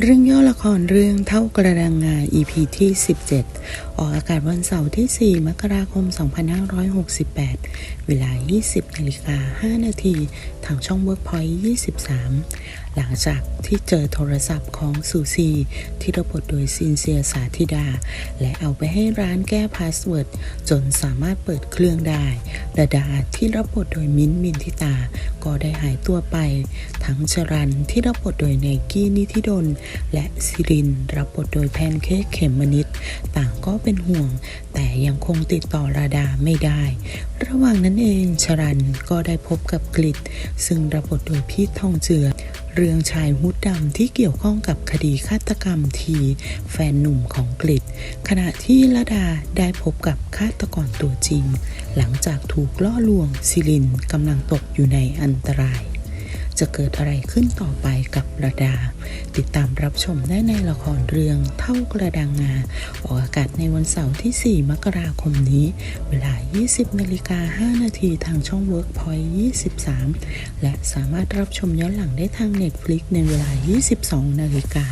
เรื่องย่อละครเรื่องเท่ากระดังงา EP ที่ 17 ออกอากาศวันเสาร์ที่ 4 มกราคม 2568 เวลา 20นาฬิกา5นาที ทางช่อง Workpoint 23 หลังจากที่เจอโทรศัพท์ของซูซีที่ระบบทโดยซินเซียสาธิดา และเอาไปให้ร้านแก้พาสเวิร์ด จนสามารถเปิดเครื่องได้ระดาที่รับบทโดยมิ้นมินทิตา ก็ได้หายตัวไป ทั้งชรันที่รับบทโดยเนกี้นิธิดลและซิรินรับบทโดยแพนเค้กเขมมนิดต่างก็เป็นห่วง แต่ยังคงติดต่อราดาไม่ได้ ระหว่างนั้นเองชรันก็ได้พบกับกลิตซึ่งรับบทโดยพีททองเจือ เรื่องชายฮุดดำที่เกี่ยวข้องกับคดีฆาตกรรมทีแฟนหนุ่มของกลิตขณะที่ละดาได้พบกับฆาตกรตัวจริง หลังจากถูกล่อลวงซิลินกำลังตกอยู่ในอันตราย จะเกิดอะไรขึ้นต่อไปกับระดา ติดตามรับชมได้ในละครเรื่องเท่ากระดังงา ออกอากาศในวันเสาร์ที่ 4 มกราคมนี้ เวลา 20นาฬิกา5นาทีทางช่อง Workpoint 23 และสามารถรับชมย้อนหลังได้ทาง Netflix ในเวลา 22นาฬิกา